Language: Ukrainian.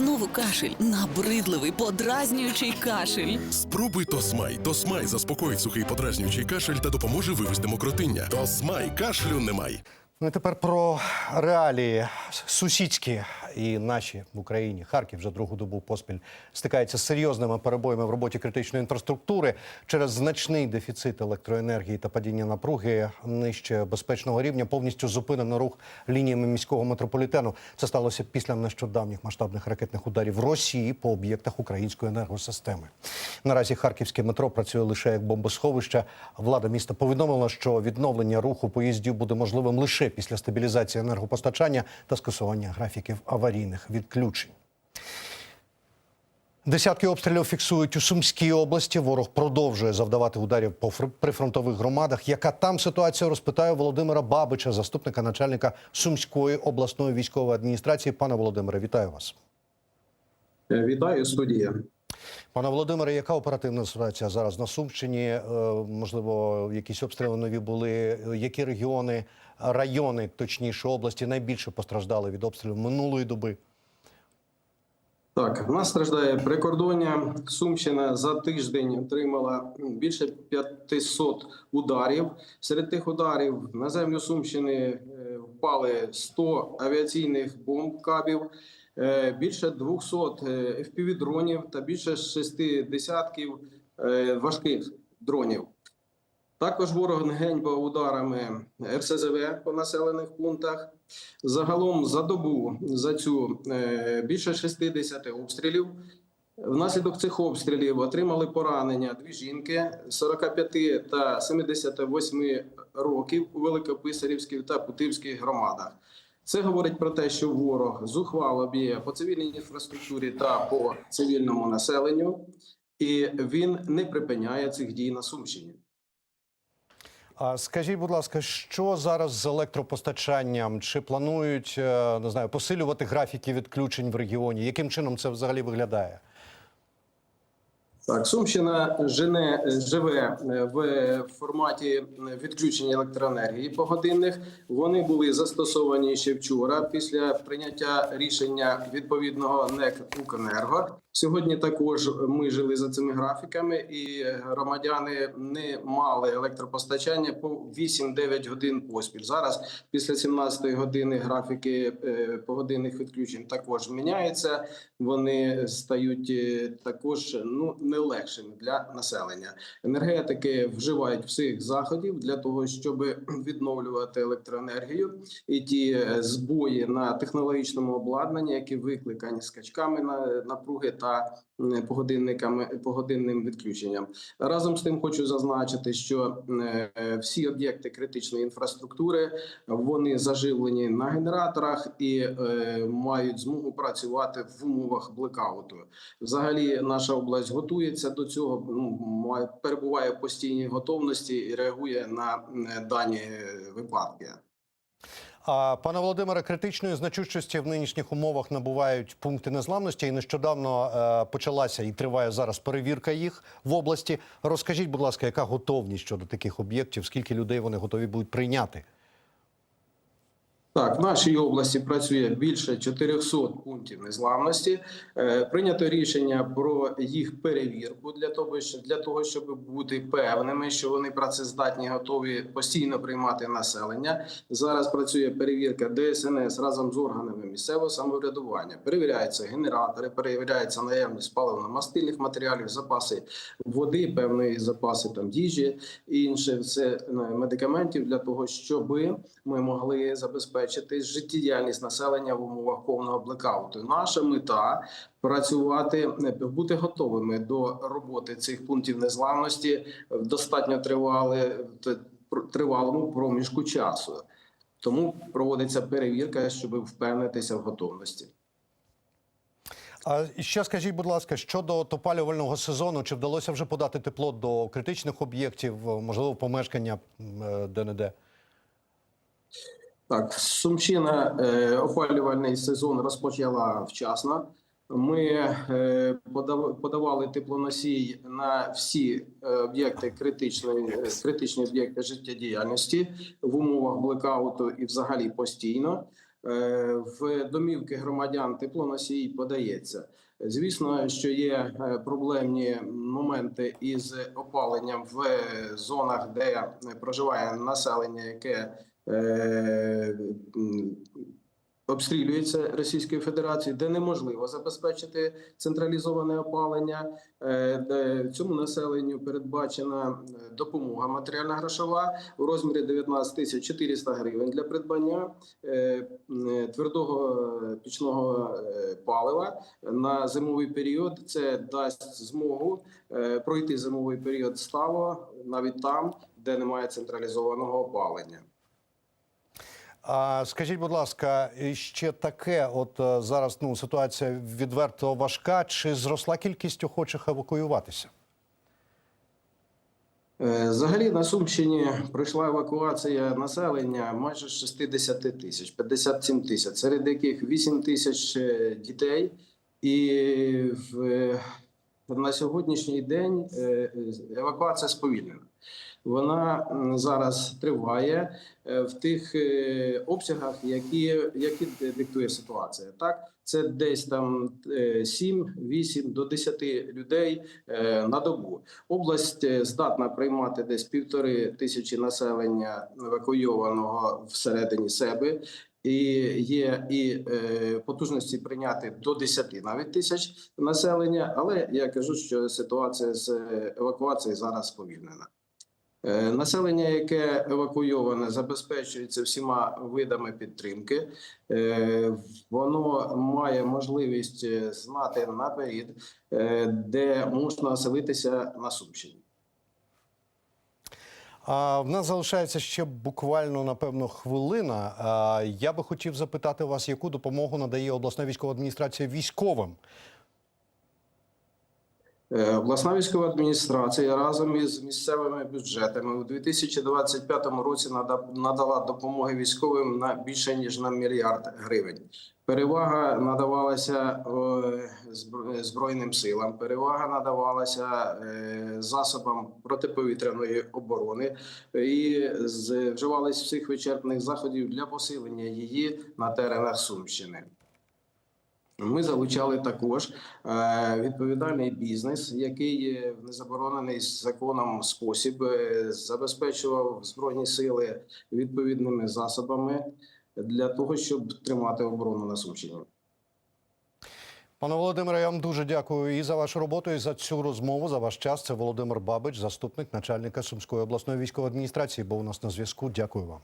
Знову кашель, набридливий, подразнюючий кашель. Спробуй Тосмай. Тосмай заспокоїть сухий подразнюючий кашель та допоможе вивести мокротиння. Тосмай кашлю немає. Ну і тепер про реалії сусідські і наші в Україні. Харків вже другу добу поспіль стикається з серйозними перебоями в роботі критичної інфраструктури через значний дефіцит електроенергії та падіння напруги нижче безпечного рівня. Повністю зупинено рух лініями міського метрополітену. Це сталося після нещодавніх масштабних ракетних ударів Росії по об'єктах української енергосистеми. Наразі харківське метро працює лише як бомбосховище. Влада міста повідомила, що відновлення руху поїздів буде можливим лише після стабілізації енергопостачання та скасування графіків аварійних відключень. Десятки обстрілів фіксують у Сумській області. Ворог продовжує завдавати ударів по прифронтових громадах. Яка там ситуація? Розпитаю Володимира Бабича, заступника начальника Сумської обласної військової адміністрації. Пане Володимире, вітаю вас. Вітаю, студія. Пане Володимире, яка оперативна ситуація зараз на Сумщині? Е, Можливо, якісь обстріли нові були. Які регіони, райони, точніше області, найбільше постраждали від обстрілів минулої доби? Так, в нас страждає прикордоння. Сумщина за тиждень отримала більше 500 ударів. Серед тих ударів на землю Сумщини е, впали 100 авіаційних бомб кабів, більше 200 FPV-дронів та більше 6 десятків е, важких дронів. Також ворог геньбав ударами РСЗВ по населених пунктах. Загалом за добу за цю е, більше 60 обстрілів. Внаслідок цих обстрілів отримали поранення дві жінки 45 та 78 років у Великописарівській та Путивській громадах. Це говорить про те, що ворог зухвало б'є по цивільній інфраструктурі та по цивільному населенню, і він не припиняє цих дій на Сумщині. А скажіть, будь ласка, що зараз з електропостачанням? Чи планують е, не знаю, посилювати графіки відключень в регіоні? Яким чином це взагалі виглядає? Так, Сумщина жене, живе е, в форматі відключення електроенергії погодинних. Вони були застосовані ще вчора після прийняття рішення відповідного НЕК «Укренерго». Сьогодні також ми жили за цими графіками, і громадяни не мали електропостачання по 8-9 годин поспіль. Зараз після 17 години графіки е, погодинних відключень також міняються. Вони стають е, також ну не легшими для населення. Енергетики вживають всіх заходів для того, щоб відновлювати електроенергію і ті е, збої на технологічному обладнанні, які викликані скачками на напруги та погодинниками погодинним відключенням. Разом з тим хочу зазначити, що е, всі об'єкти критичної інфраструктури вони заживлені на генераторах і е, мають змогу працювати в умовах блекауту. Взагалі, наша область готується до цього. Ну перебуває в постійній готовності і реагує на дані е, випадки. А пане Володимире, критичної значущості в нинішніх умовах набувають пункти незламності. І нещодавно е, почалася і триває зараз перевірка їх в області. Розкажіть, будь ласка, яка готовність щодо таких об'єктів? Скільки людей вони готові будуть прийняти? Так, в нашій області працює більше 400 пунктів незламності. Е, Прийнято рішення про їх перевірку для того, що для того, щоб бути певними, що вони працездатні, готові постійно приймати населення. Зараз працює перевірка ДСНС разом з органами місцевого самоврядування. Перевіряються генератори, перевіряється наявність паливно-мастильних матеріалів, запаси води, певної запаси там їжі і інше це е, медикаментів для того, щоб ми могли забезпечити життєдіяльність населення в умовах повного блекауту. Наша мета працювати, е, бути готовими до роботи цих пунктів незламності в достатньо тривале т- пр- тривалому проміжку часу. Тому проводиться перевірка, щоб впевнитися в готовності. А ще скажіть, будь ласка, щодо опалювального сезону, чи вдалося вже подати тепло до критичних об'єктів, можливо, помешкання е, де-не-де? Так, Сумщина е, опалювальний сезон розпочала вчасно. Ми е, подав- подавали теплоносій на всі е, об'єкти критичної е, критичні об'єкти життєдіяльності в умовах блекауту і взагалі постійно. е, в домівки громадян теплоносій подається. Звісно, що є е, проблемні моменти із опаленням в зонах, де проживає населення, яке е, обстрілюється Російською Федерацією, де неможливо забезпечити централізоване опалення. Е, де Цьому населенню передбачена е, допомога матеріальна грошова у розмірі 19 тисяч 400 гривень для придбання е, твердого пічного палива на зимовий період. Це дасть змогу пройти зимовий період стало навіть там, де немає централізованого опалення. А скажіть, будь ласка, ще таке: от е, зараз ну ситуація відверто важка. Чи зросла кількість охочих евакуюватися? Е, Взагалі на Сумщині пройшла евакуація населення майже 60 тисяч, 57 тисяч, серед яких 8 тисяч е, дітей. І в, на сьогоднішній день евакуація сповільнена. Вона зараз триває е, в тих е, обсягах, які, які диктує ситуація. Так, це десь там 7-8 до 10 людей е, на добу. Область е, здатна приймати десь півтори тисячі населення евакуйованого всередині себе. І є і е, потужності прийняти до 10 навіть тисяч населення, але я кажу, що ситуація з е, евакуацією зараз сповільнена. Е, Населення, яке евакуйоване, забезпечується всіма видами підтримки. Е, Воно має можливість е, знати наперед, де можна оселитися на Сумщині. А в нас залишається ще буквально напевно хвилина. Я би хотів запитати вас, яку допомогу надає обласна військова адміністрація військовим? Е, Обласна військова адміністрація разом із місцевими бюджетами у 2025 році нада- надала допомоги військовим на більше ніж на мільярд гривень. Перевага надавалася е, збройним силам. Перевага надавалася е, засобам протиповітряної оборони і вживались всіх вичерпних заходів для посилення її на теренах Сумщини. Ми залучали також е, відповідальний бізнес, який в незаборонений законом спосіб е, забезпечував збройні сили відповідними засобами для того, щоб тримати оборону на Сумщині. Пане Володимире, я вам дуже дякую і за вашу роботу, і за цю розмову. За ваш час. Це Володимир Бабич, заступник начальника Сумської обласної військової адміністрації. Був у нас на зв'язку. Дякую вам.